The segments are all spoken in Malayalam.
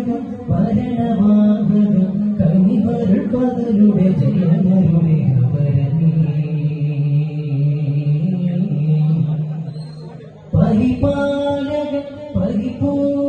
പരകം പരണമാഹകം കവിപരുൾപ്പതരുടെ ജനമരുമേ പരിപാലക പരിപൂർണ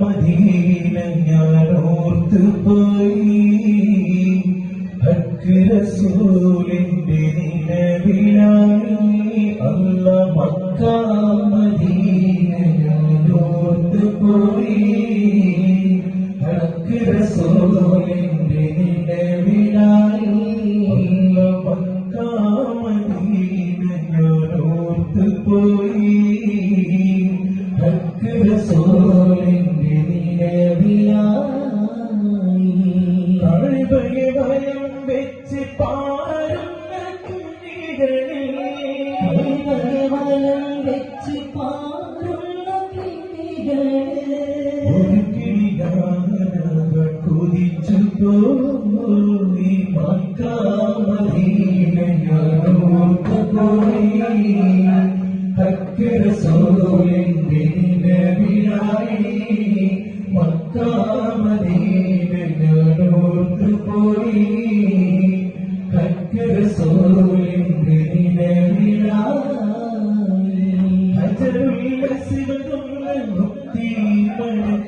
മദീന ഞാൻ ഓർത്ത് പോയി കൊതിച്ചു പോയി മക്കാമദീനയായി തക്കര സോലെന്റെ നിലവിലായി മക്കാമദീനോർത്ത് പോയി തക്കര സോലെന്റെ നിലവിലായി അജരുള്ള ശിവതുള്ള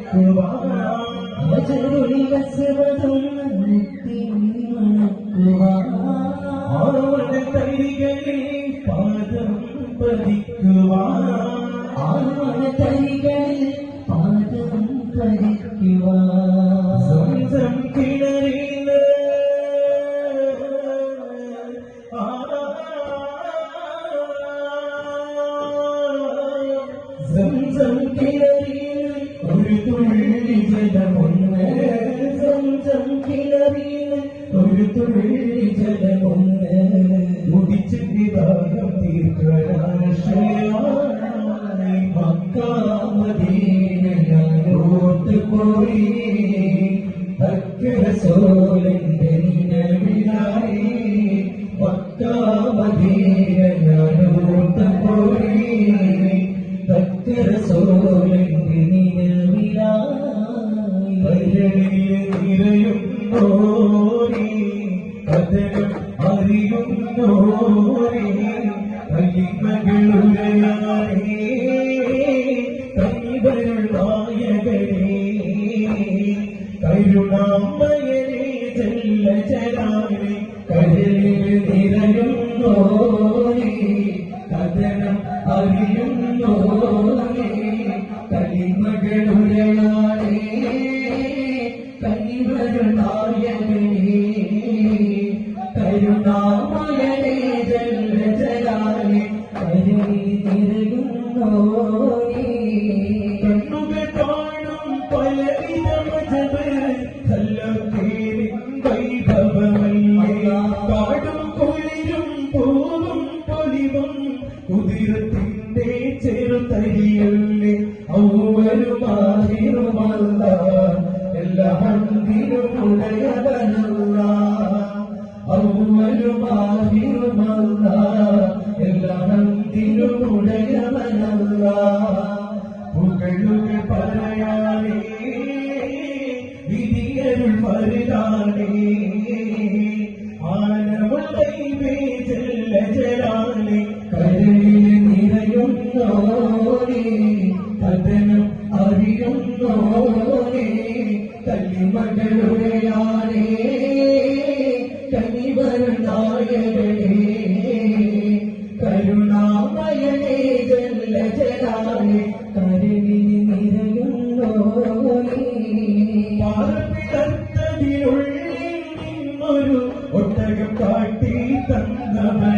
കുർബാന ജരുളിയ ശിവതും ഒത്തുകൂടി ഭക്തരസോലന്റെ നിലവിലായി ഒക്കാവധീരനോട്ടോടി ഭക്തരസോലന്റെ നിലവിലായി വരളിൽ നിറയുമ്പോൾ തിരയുന്നോ കഥനം അറിയുന്നോ മോനെ തല്ലി മകളുടെയാനേ കനിവരുണ്ടായകനേ കരുണാമയനേ ജലജലാനെ കരുണി നിറയുന്നോനെ പാർപ്പിടത്തതിനുള്ളിൽ നിന്നൊരു ഒട്ടകം കാട്ടി തന്നവൻ.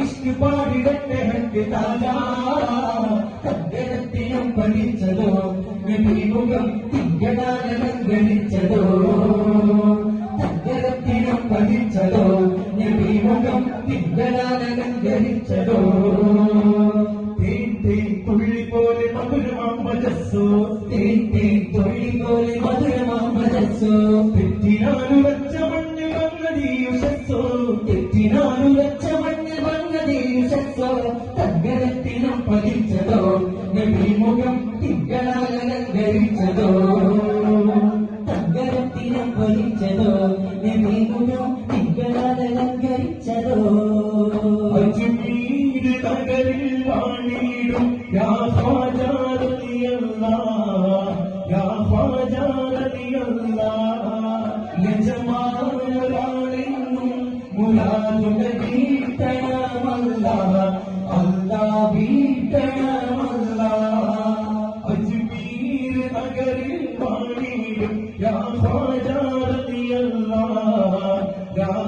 ഇഷ്ക് പാടിടട്ടെ ഹക്ക് താജ നഗരത്തിനും പതിച്ചതോ നബിമുഖം തിങ്കളാലങ്കരിച്ചതോ നഗരത്തിനും പതിച്ചതോ നബിമുഖം തിങ്കളാലങ്കരിച്ചതോ തേൻ തങ്കരത്തിനും പതിച്ചതോ? നബിമുഖം തിങ്കളാകല ധരിച്ചതോ? തങ്കരത്തിനം പതിച്ചതോ? നബിമുഖം തിങ്കളാലങ്കരിച്ചതോ അജ്മീർ തകരിൽ വാണിയിടും യാ ഖാജാ റളിയല്ലാഹ് യാ ഖാജാ റളിയല്ലാഹ് യജമാനൊരാളെന്നും മുരാദുകൾ വീട്ടണമല്ല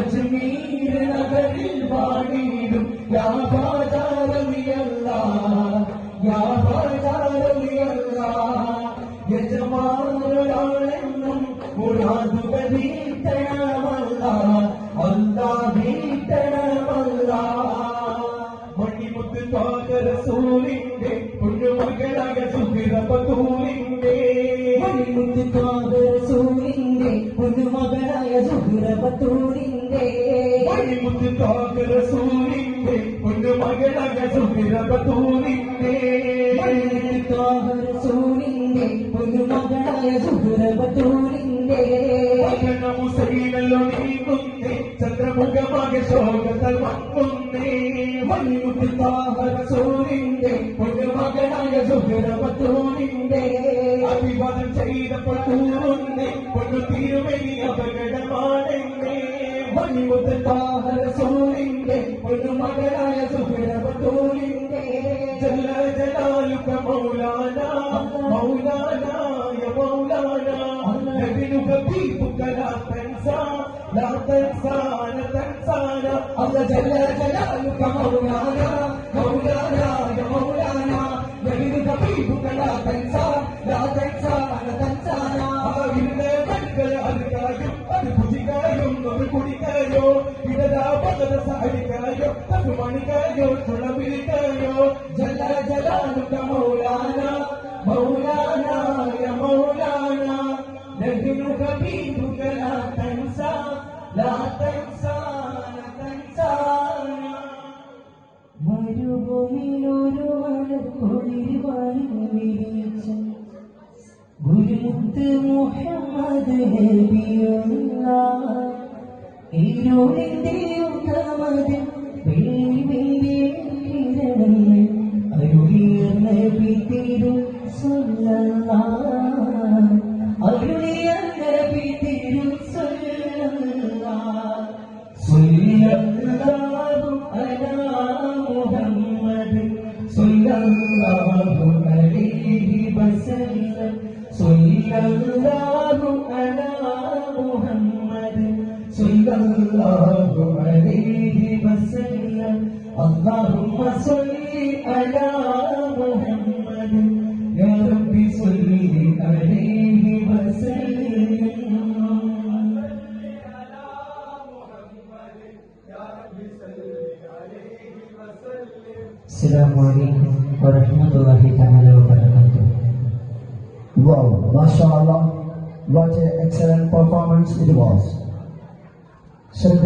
അജ്മീർ നഗരിൽ വാണിടും യാപാചാരമിയല്ല യാപാചാരമിയല്ല യജമാനൊരാളെന്നും മുരാദുകൾ വീട്ടണമല്ല അല്ലാ വീട്ടണമല്ല മണിമുത്ത് പാകരസൂലിന്റെ പൊന്നുമകളായ സുഹിറപതൂലിന്റെ മണിമുത്ത് പാകരസൂലിന്റെ പൊന്നുമകളായ സുഹിറപതൂലിന്റെ മണിമുത്ത് കാവരസൂരിന്റെ പുതുമകളായ സുഹൃപത്തൂരിന്റെ മകന മുസൈനല്ലോ നീങ്ങുന്നേ ചന്ദ്രമുഖമാകെ ശോകത്തൽ മങ്ങുന്നേ. മണിമുത്ത് കാവരസൂരിന്റെ പുതുമകളായ സുഹൃപത്തൂരിന്റെ അഭിവാദം ചെയ്തപ്പോൾ കൂറുന്നേ പൊന്നു അപകടമാണെന്നേ റസൂലിന്റെ പൊന്നുമകളായ സുഹൃബത്തൂലിന്റെ ജല ജലാലുക മൗലാന. മൗലാനായ മൗലാന നബിനുക ദീപുക ലാ തൻസ ലാ തൻസാന തൻസാന അല്ല ജല ജലാലുക മൗലാന സഹരിക്കായോ തപ്പുമണിക്കായോ തുളവിളിക്കായോ ജല ജലാലുക മൗലാന മൗലാന യ മൗലാന നഹ്നു ഹബീബുക ലാ തൻസ ലാ തൻസ ലാ തൻസാന മരുഭൂമിയിലൊരു മലക്കുളിരുവാനും വിരിച്ച ഗുരുമുത്ത് മുഹമ്മദ് നബിയുള്ള ഇരുളിന്റെ ഉത്തമതിൽ വെള്ളിന്റെ കിരണങ്ങൾ അരുളിയ നബി തിരു സല്ലല്ലാ അരുളിയ നബി തിരു സല്ലല്ലാ സല്ലല്ലാഹു السلام عليكم ورحمة الله تعالى وبركاته Wow, mashallah, what an excellent performance it was. So